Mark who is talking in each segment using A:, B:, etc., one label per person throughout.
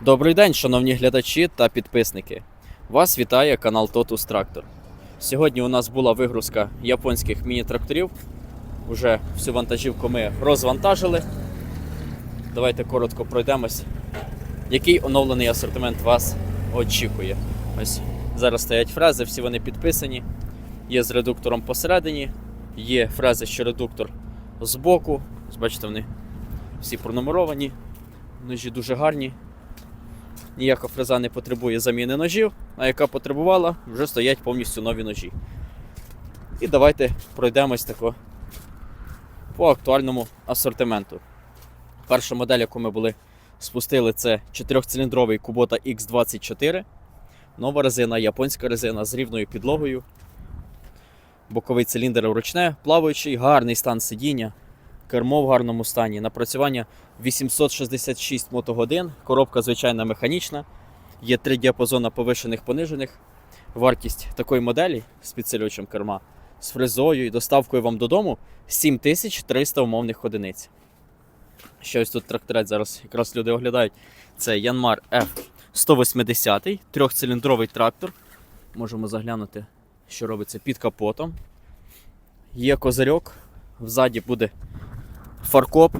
A: Добрий день, шановні глядачі та підписники. Вас вітає канал Totus Tractor. Сьогодні у нас була вигрузка японських міні-тракторів. Уже всю вантажівку ми розвантажили. Давайте коротко пройдемось. Який оновлений асортимент вас очікує? Ось зараз стоять фрези, всі вони підписані. Є з редуктором посередині, є фрези, що редуктор збоку. Бачите, вони всі пронумеровані. Ножі дуже гарні. Ніяка фреза не потребує заміни ножів, а яка потребувала, вже стоять повністю нові ножі. І давайте пройдемось тако по актуальному асортименту. Перша модель, яку ми були спустили, це 4-циліндровий Kubota X24. Нова резина, японська резина з рівною підлогою. Боковий циліндр ручне, плаваючий, гарний стан сидіння, кермо в гарному стані, напрацювання 866 мотогодин, коробка звичайна механічна, є три діапазони повишених понижених. Вартість такої моделі з підсилювачем керма з фрезою і доставкою вам додому 7300 умовних одиниць. Ще ось тут тракторець зараз якраз люди оглядають. Це Yanmar F180, трьохциліндровий трактор. Можемо заглянути, що робиться під капотом. Є козирьок, взаді буде фаркоп,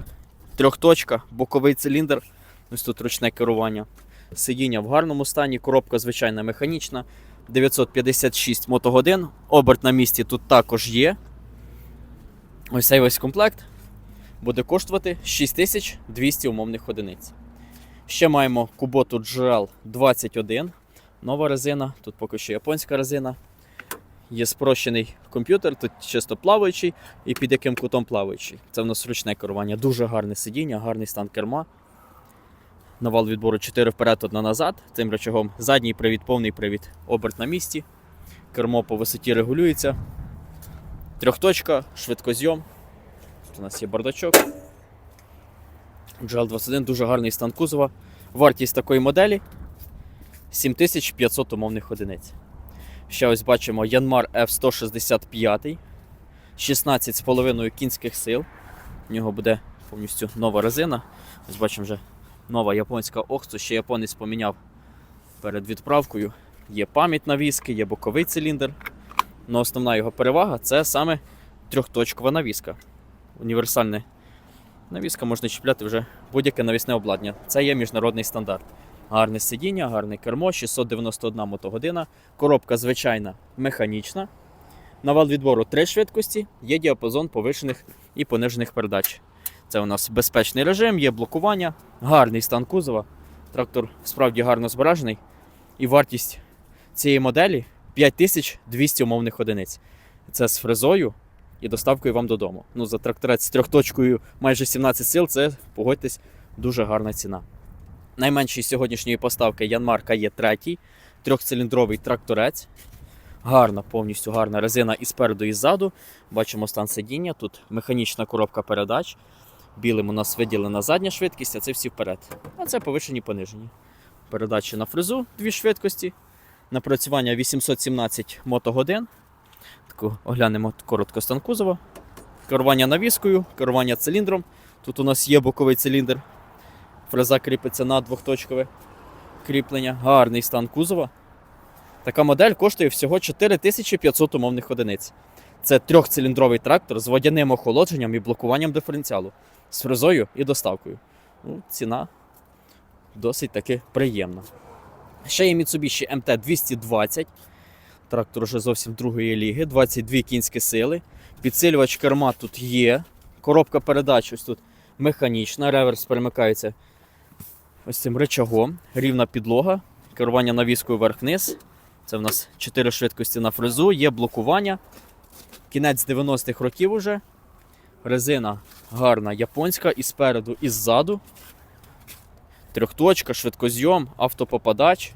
A: трьохточка, боковий циліндр. Ось тут ручне керування. Сидіння в гарному стані, коробка звичайна механічна. 956 мотогодин. Оберт на місці тут також є. Ось цей весь комплект буде коштувати 6200 умовних одиниць. Ще маємо Kubota GL 21. Нова резина, тут поки що японська резина. Є спрощений комп'ютер, тут чисто плаваючий і під яким кутом плаваючий. Це в нас ручне керування, дуже гарне сидіння, гарний стан керма. Навал відбору 4 вперед, 1 назад. Цим рычагом задній привід, повний привід, оберт на місці. Кермо по висоті регулюється. Трьохточка, швидкозйом. Тут у нас є бардачок. GL21 дуже гарний стан кузова. Вартість такої моделі 7500 умовних одиниць. Ще ось бачимо Yanmar F165, 16,5 кінських сил. У нього буде повністю нова резина. Ось бачимо вже нова японська Охцу, ще японець поміняв перед відправкою. Є пам'ять навіски, є боковий циліндр. Но основна його перевага це саме трьохточкова навіска. Універсальна навіска можна чіпляти вже будь-яке навісне обладнання. Це є міжнародний стандарт. Гарне сидіння, гарне кермо, 691 мотогодина, коробка звичайна механічна. Навал відбору 3 швидкості, є діапазон повишених і понижених передач. Це у нас безпечний режим, є блокування, гарний стан кузова. Трактор справді гарно збережений. І вартість цієї моделі 5200 умовних одиниць. Це з фрезою і доставкою вам додому. Ну, за тракторець з трьохточкою майже 17 сил, це, погодьтесь, дуже гарна ціна. Найменший з сьогоднішньої поставки Янмарка є третій, трьохциліндровий тракторець. Гарна, повністю гарна резина і спереду, і ззаду. Бачимо стан сидіння. Тут механічна коробка передач. Білим у нас виділена задня швидкість, а це всі вперед. А це повишені понижені. Передачі на фрезу, дві швидкості. Напрацювання 817 мотогодин. Таку оглянемо коротко стан кузова. Керування навіскою, керування циліндром. Тут у нас є боковий циліндр. Фреза кріпиться на двохточкове кріплення. Гарний стан кузова. Така модель коштує всього 4500 умовних одиниць. Це трьохциліндровий трактор з водяним охолодженням і блокуванням диференціалу, з фрезою і доставкою. Ну, ціна досить таки приємна. Ще є Mitsubishi MT220. Трактор вже зовсім другої ліги, 22 кінські сили. Підсилювач керма тут є. Коробка передач ось тут механічна, реверс перемикається ось цим рычагом. Рівна підлога, керування навіскою вверх-вниз. Це в нас 4 швидкості на фрезу, є блокування. Кінець 90-х років уже. Резина гарна японська і спереду, і ззаду. Трьохточка, швидкозйом, автопопадач.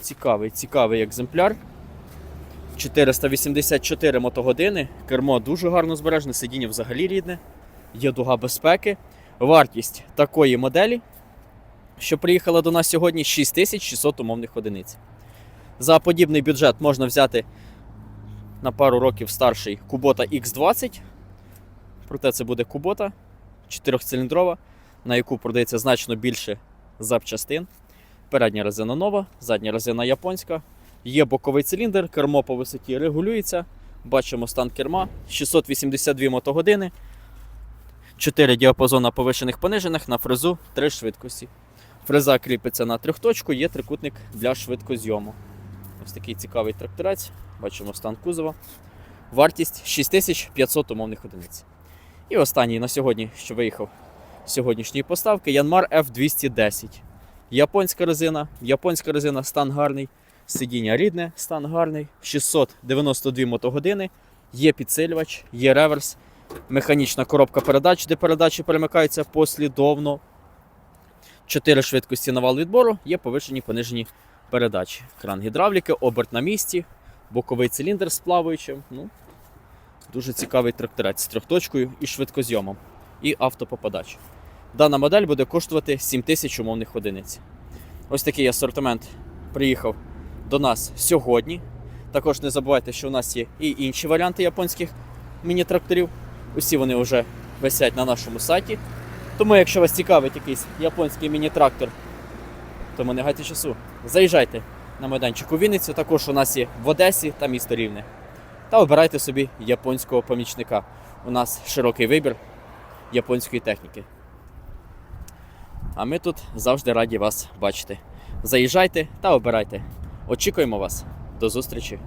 A: Цікавий, цікавий екземпляр. 484 мотогодини. Кермо дуже гарно збережене, сидіння взагалі рідне. Є дуга безпеки. Вартість такої моделі, що приїхала до нас сьогодні, 6600 умовних одиниць. За подібний бюджет можна взяти на пару років старший Kubota X20. Проте це буде Kubota 4-циліндрова, на яку продається значно більше запчастин. Передня резина нова, задня резина японська. Є боковий циліндр, кермо по висоті регулюється. Бачимо стан керма 682 мотогодини. 4 діапазона повишених понижених на фрезу 3 швидкості. Фреза кріпиться на трьохточку, є трикутник для швидкозйому. Ось такий цікавий тракторець. Бачимо стан кузова. Вартість 6500 умовних одиниць. І останній на сьогодні, що виїхав з сьогоднішньої поставки, Янмар F210. Японська резина, японська резина, стан гарний. Сидіння рідне, стан гарний. 692 мотогодини. Є підсилювач, є реверс, механічна коробка передач, де передачі перемикаються послідовно. 4 швидкості на вал відбору, є повишені понижені передачі. Кран гідравліки, оберт на місці, боковий циліндр з плаваючим. Ну, дуже цікавий тракторець з трьохточкою і швидкозйомом, і автопопадач. Дана модель буде коштувати 7000 умовних одиниць. Ось такий асортимент приїхав до нас сьогодні. Також не забувайте, що у нас є і інші варіанти японських міні-тракторів. Усі вони вже висять на нашому сайті. Тому, якщо вас цікавить якийсь японський міні-трактор, тому не гайте часу. Заїжджайте на майданчик у Вінницю. Також у нас є в Одесі та місто Рівне. Та обирайте собі японського помічника. У нас широкий вибір японської техніки. А ми тут завжди раді вас бачити. Заїжджайте та обирайте. Очікуємо вас. До зустрічі!